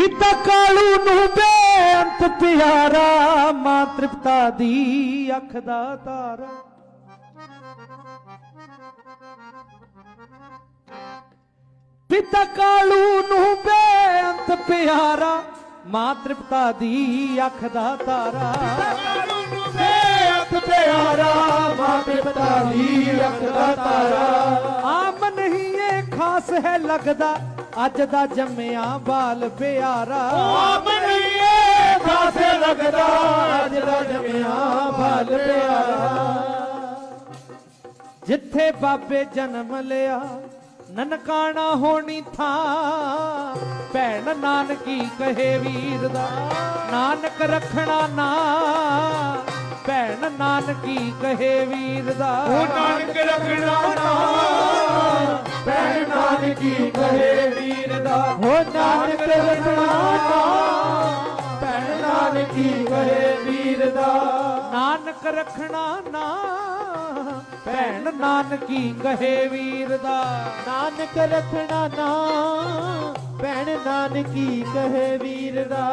ਪਿਤਾ ਕਾਲੂ ਨੂੰ ਬੇਅੰਤ ਪਿਆਰਾ ਮਾਂ ਤ੍ਰਿਪਤਾ ਦੀ ਅੱਖ ਦਾ ਤਾਰਾ। ਪਿਤਾ ਕਾਲੂ ਨੂੰ ਬੇਅੰਤ ਪਿਆਰਾ ਮਾਂ ਤ੍ਰਿਪਤਾ ਦੀ ਅੱਖ ਦਾ ਤਾਰਾ। ਬੇਅੰਤ ਪਿਆਰਾ ਮਾਂ ਪਿਤਾ ਦੀ ਅੱਖ ਦਾ ਤਾਰਾ। ਆਮ ਨਹੀਂ ਇਹ ਖਾਸ ਹੈ ਲੱਗਦਾ ਅੱਜ ਦਾ ਜੰਮਿਆ ਬਾਲ ਪਿਆਰਾ। ਆਪ ਨਹੀਂ ਖਾਸੇ ਲੱਗਦਾ। ਅੱਜ ਦਾ ਜਮਿਆ ਭਲ ਪਿਆਰਾ। ਜਿੱਥੇ ਬਾਬੇ ਜਨਮ ਲਿਆ ਨਨਕਾਣਾ ਹੋਣੀ ਥਾਂ। ਭੈਣ ਨਾਨਕੀ ਕਹੇ ਵੀਰ ਦਾ ਨਾਨਕ ਰੱਖਣਾ ਨਾ। ਭੈਣ ਨਾਨਕੀ ਕਹੇ ਵੀਰ ਦਾ। ਉਹ ਨਾਨਕ ਰੱਖਣਾ ਨਾ। ਭੈਣ ਨਾਨਕੀ ਕਹੇ ਵੀਰ ਦਾ ਹੋ ਨਾਨਕ ਰੱਖਣਾ ਨਾ ਭੈਣ ਨਾਨਕੀ ਕਹੇ ਵੀਰ ਦਾ। ਨਾਨਕ ਰੱਖਣਾ ਨਾ, ਭੈਣ ਨਾਨਕੀ ਕਹੇ ਵੀਰ ਦਾ। ਨਾਨਕ ਰੱਖਣਾ ਨਾ, ਭੈਣ ਨਾਨਕੀ ਕਹੇ ਵੀਰ ਦਾ।